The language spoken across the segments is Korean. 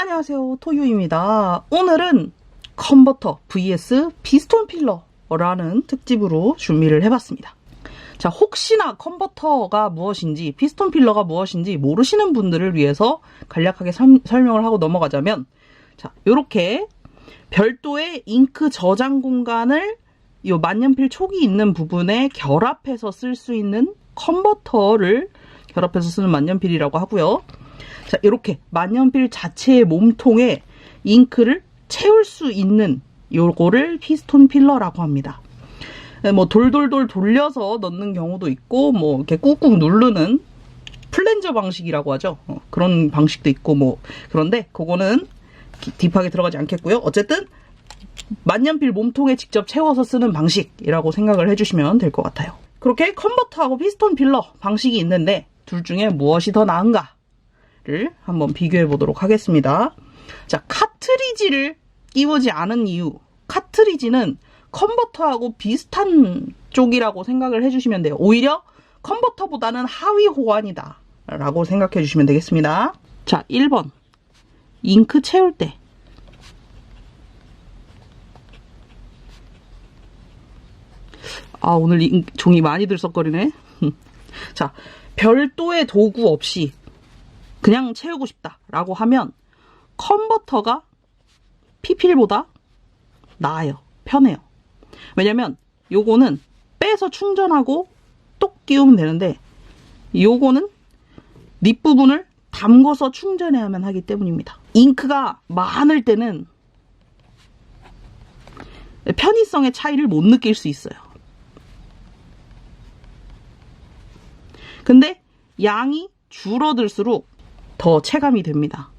안녕하세요. 토유입니다. 오늘은 컨버터 vs 피스톤 필러 라는 특집으로 준비를 해봤습니다. 자 혹시나 컨버터가 무엇인지 피스톤 필러가 무엇인지 모르시는 분들을 위해서 간략하게 삼- 설명을 하고 넘어가자면 자 요렇게 별도의 잉크 저장 공간을 요 만년필 촉이 있는 부분에 결합해서 쓸 수 있는 컨버터를 결합해서 쓰는 만년필이라고 하고요. 자, 이렇게 만년필 자체의 몸통에 잉크를 채울 수 있는 요거를 피스톤 필러라고 합니다. 네, 뭐 돌돌돌 돌려서 넣는 경우도 있고 뭐 이렇게 꾹꾹 누르는 플랜저 방식이라고 하죠. 어, 그런 방식도 있고 뭐 그런데 그거는 기- 딥하게 들어가지 않겠고요. 어쨌든 만년필 몸통에 직접 채워서 쓰는 방식이라고 생각을 해주시면 될 것 같아요. 그렇게 컨버터하고 피스톤 필러 방식이 있는데 둘 중에 무엇이 더 나은가 를 한번 비교해 보도록 하겠습니다. 자, 카트리지를 끼우지 않은 이유. 카트리지는 컨버터하고 비슷한 쪽이라고 생각을 해주시면 돼요. 오히려 컨버터보다는 하위 호환이다. 라고 생각해 주시면 되겠습니다. 자, 1번. 잉크 채울 때. 아, 오늘 이- 종이 많이 들썩거리네. 자, 별도의 도구 없이 그냥 채우고 싶다라고 하면 컨버터가 PPL보다 나아요. 편해요. 왜냐면 요거는 빼서 충전하고 똑 끼우면 되는데 요거는 밑부분을 담궈서 충전해야만 하기 때문입니다. 잉크가 많을 때는 편의성의 차이를 못 느낄 수 있어요. 근데 양이 줄어들수록 더 체감이 됩니다.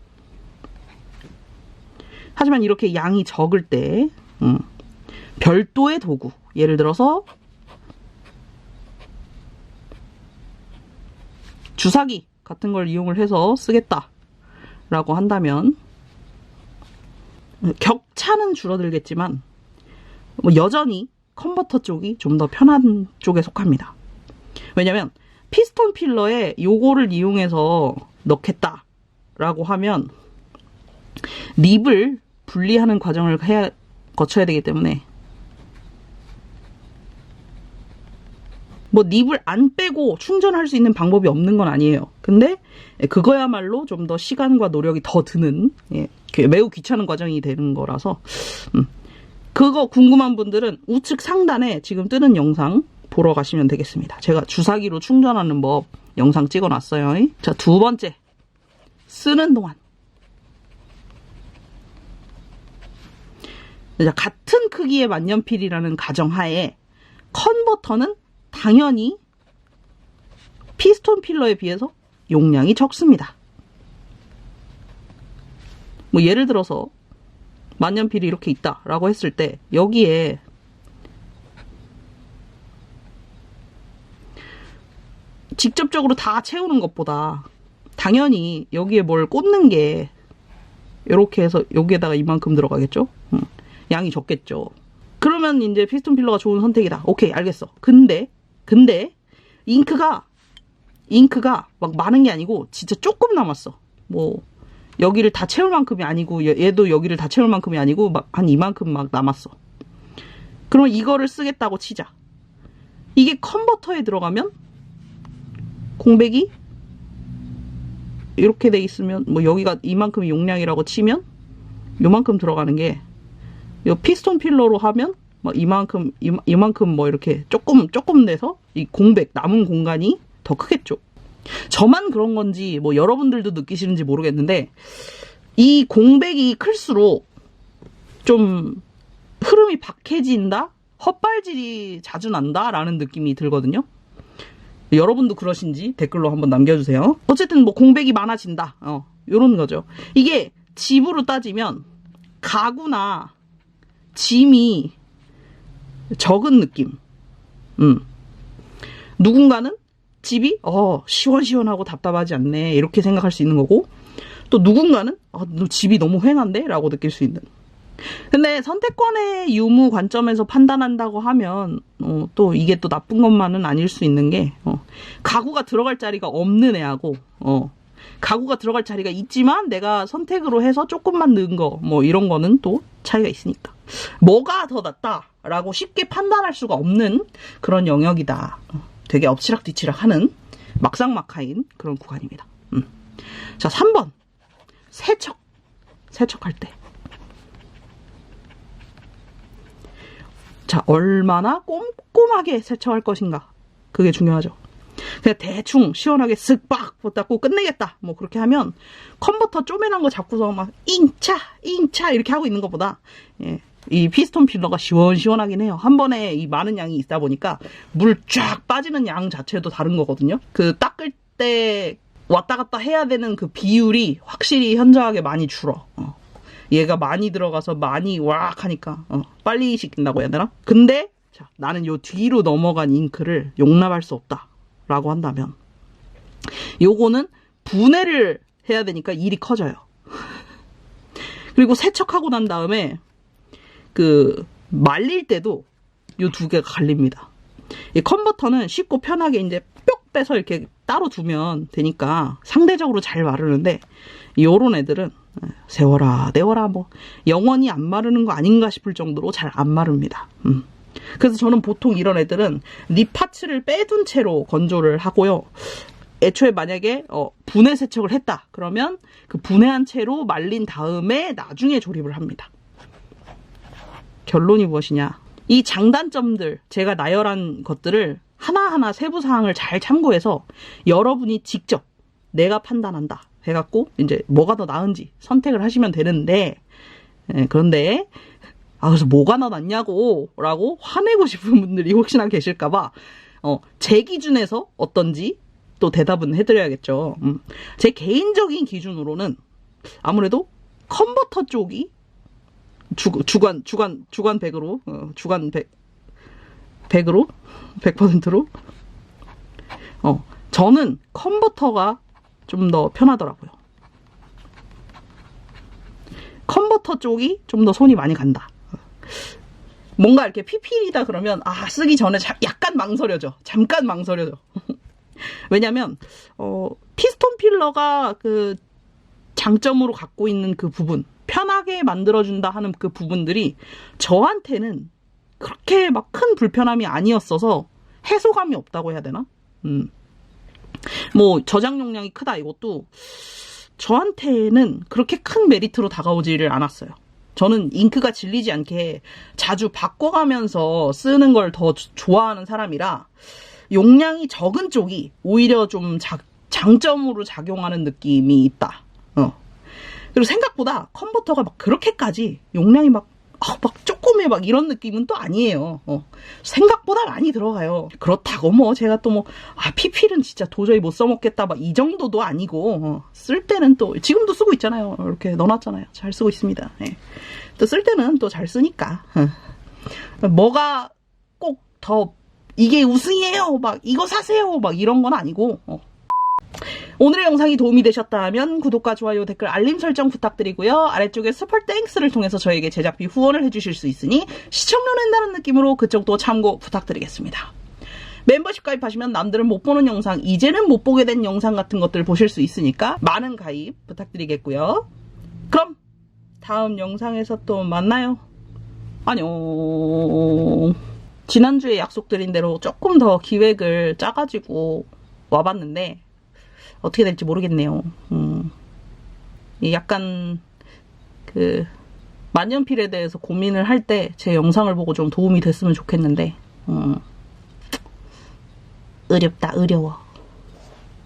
하지만 이렇게 양이 적을 때 음, 별도의 도구 예를 들어서 주사기 같은 걸 이용을 해서 쓰겠다라고 한다면 격차는 줄어들겠지만 뭐 여전히 컨버터 쪽이 좀 더 편한 쪽에 속합니다. 왜냐면 피스톤 필러에 요거를 이용해서 넣겠다 라고 하면 립을 분리하는 과정을 해야 거쳐야 되기 때문에 뭐 립을 안 빼고 충전할 수 있는 방법이 없는 건 아니에요. 근데 그거야말로 좀 더 시간과 노력이 더 드는 예, 그 매우 귀찮은 과정이 되는 거라서 음. 그거 궁금한 분들은 우측 상단에 지금 뜨는 영상 보러 가시면 되겠습니다. 제가 주사기로 충전하는 법 영상 찍어놨어요. 자, 두 번째. 쓰는 동안. 자, 같은 크기의 만년필이라는 가정하에 컨버터는 당연히 피스톤 필러에 비해서 용량이 적습니다. 뭐 예를 들어서 만년필이 이렇게 있다라고 했을 때 여기에 직접적으로 다 채우는 것보다 당연히 여기에 뭘 꽂는 게 이렇게 해서 여기에다가 이만큼 들어가겠죠? 음, 양이 적겠죠. 그러면 이제 피스톤 필러가 좋은 선택이다. 오케이, 알겠어. 근데 근데 잉크가 잉크가 막 많은 게 아니고 진짜 조금 남았어. 뭐 여기를 다 채울 만큼이 아니고 얘- 얘도 여기를 다 채울 만큼이 아니고 막 한 이만큼 막 남았어. 그러면 이거를 쓰겠다고 치자. 이게 컨버터에 들어가면 공백이 이렇게 돼 있으면 뭐 여기가 이만큼 용량이라고 치면 요만큼 들어가는 게 요 피스톤 필러로 하면 뭐 이만큼 이만큼 뭐 이렇게 조금 조금 내서 이 공백 남은 공간이 더 크겠죠. 저만 그런 건지 뭐 여러분들도 느끼시는지 모르겠는데 이 공백이 클수록 좀 흐름이 박해진다, 헛발질이 자주 난다라는 느낌이 들거든요. 여러분도 그러신지 댓글로 한번 남겨주세요. 어쨌든 뭐 공백이 많아진다. 어, 요런 거죠. 이게 집으로 따지면 가구나 짐이 적은 느낌. 음. 누군가는 집이 어 시원시원하고 답답하지 않네 이렇게 생각할 수 있는 거고 또 누군가는 아, 너 집이 너무 휑한데? 라고 느낄 수 있는 근데 선택권의 유무 관점에서 판단한다고 하면 어, 또 이게 또 나쁜 것만은 아닐 수 있는 게 어, 가구가 들어갈 자리가 없는 애하고 어, 가구가 들어갈 자리가 있지만 내가 선택으로 해서 조금만 넣은 거 뭐 이런 거는 또 차이가 있으니까 뭐가 더 낫다라고 쉽게 판단할 수가 없는 그런 영역이다. 어, 되게 엎치락뒤치락하는 막상막하인 그런 구간입니다. 음. 자 3번 세척 세척할 때. 자 얼마나 꼼꼼하게 세척할 것인가 그게 중요하죠. 그냥 대충 시원하게 쓱빡 닦고 끝내겠다. 뭐 그렇게 하면 컨버터 쪼매난 거 잡고서 막 잉차 잉차 이렇게 하고 있는 것보다 예, 이 피스톤 필러가 시원시원하긴 해요. 한 번에 이 많은 양이 있다 보니까 물 쫙 빠지는 양 자체도 다른 거거든요. 그 닦을 때 왔다 갔다 해야 되는 그 비율이 확실히 현저하게 많이 줄어. 어. 얘가 많이 들어가서 많이 와악 하니까 어, 빨리 식힌다고 해야 되나? 근데 자, 나는 요 뒤로 넘어간 잉크를 용납할 수 없다. 라고 한다면 요거는 분해를 해야 되니까 일이 커져요. 그리고 세척하고 난 다음에 그 말릴 때도 요 두 개가 갈립니다. 이 컨버터는 쉽고 편하게 이제 뿅 빼서 이렇게 따로 두면 되니까 상대적으로 잘 마르는데 요런 애들은 세워라 내워라 뭐 영원히 안 마르는 거 아닌가 싶을 정도로 잘 안 마릅니다. 음. 그래서 저는 보통 이런 애들은 립파츠를 빼둔 채로 건조를 하고요. 애초에 만약에 어, 분해 세척을 했다 그러면 그 분해한 채로 말린 다음에 나중에 조립을 합니다. 결론이 무엇이냐? 이 장단점들 제가 나열한 것들을 하나하나 세부 사항을 잘 참고해서 여러분이 직접 내가 판단한다 해갖고 이제 뭐가 더 나은지 선택을 하시면 되는데 예, 그런데 아, 그래서 뭐가 더 낫냐고, 라고 화내고 싶은 분들이 혹시나 계실까봐, 어, 제 기준에서 어떤지 또 대답은 해드려야겠죠. 음. 제 개인적인 기준으로는 아무래도 컨버터 쪽이 주, 주관, 주관, 주관 100으로, 어, 주관 100, 100으로? 100%로? 어, 저는 컨버터가 좀 더 편하더라고요. 컨버터 쪽이 좀 더 손이 많이 간다. 뭔가 이렇게 PPL이다 그러면 아 쓰기 전에 자, 약간 망설여져. 잠깐 망설여져. 왜냐면 어 피스톤 필러가 그 장점으로 갖고 있는 그 부분 편하게 만들어준다 하는 그 부분들이 저한테는 그렇게 막 큰 불편함이 아니었어서 해소감이 없다고 해야 되나? 음. 뭐 저장 용량이 크다 이것도 저한테는 그렇게 큰 메리트로 다가오지를 않았어요. 저는 잉크가 질리지 않게 자주 바꿔가면서 쓰는 걸 더 좋아하는 사람이라 용량이 적은 쪽이 오히려 좀 자, 장점으로 작용하는 느낌이 있다. 어. 그리고 생각보다 컨버터가 막 그렇게까지 용량이 막, 아, 막 조금해 막 이런 느낌은 또 아니에요. 어. 생각보다 많이 들어가요. 그렇다고 뭐 제가 또 뭐, 아, PP는 진짜 도저히 못 써먹겠다 막 이 정도도 아니고, 어. 쓸 때는 또, 지금도 쓰고 있잖아요. 이렇게 넣어놨잖아요. 잘 쓰고 있습니다. 네. 또쓸 때는 또 잘 쓰니까. 어. 뭐가 꼭 더 이게 우승이에요. 막 이거 사세요. 막 이런 건 아니고. 어. 오늘의 영상이 도움이 되셨다면 구독과 좋아요, 댓글, 알림 설정 부탁드리고요. 아래쪽에 스펄 땡스를 통해서 저에게 제작비 후원을 해주실 수 있으니 시청료 낸다는 느낌으로 그쪽도 참고 부탁드리겠습니다. 멤버십 가입하시면 남들은 못 보는 영상, 이제는 못 보게 된 영상 같은 것들 보실 수 있으니까 많은 가입 부탁드리겠고요. 그럼 다음 영상에서 또 만나요. 안녕. 지난주에 약속드린 대로 조금 더 기획을 짜가지고 와봤는데 어떻게 될지 모르겠네요. 음, 약간 그 만년필에 대해서 고민을 할 때 제 영상을 보고 좀 도움이 됐으면 좋겠는데 음, 어렵다 어려워.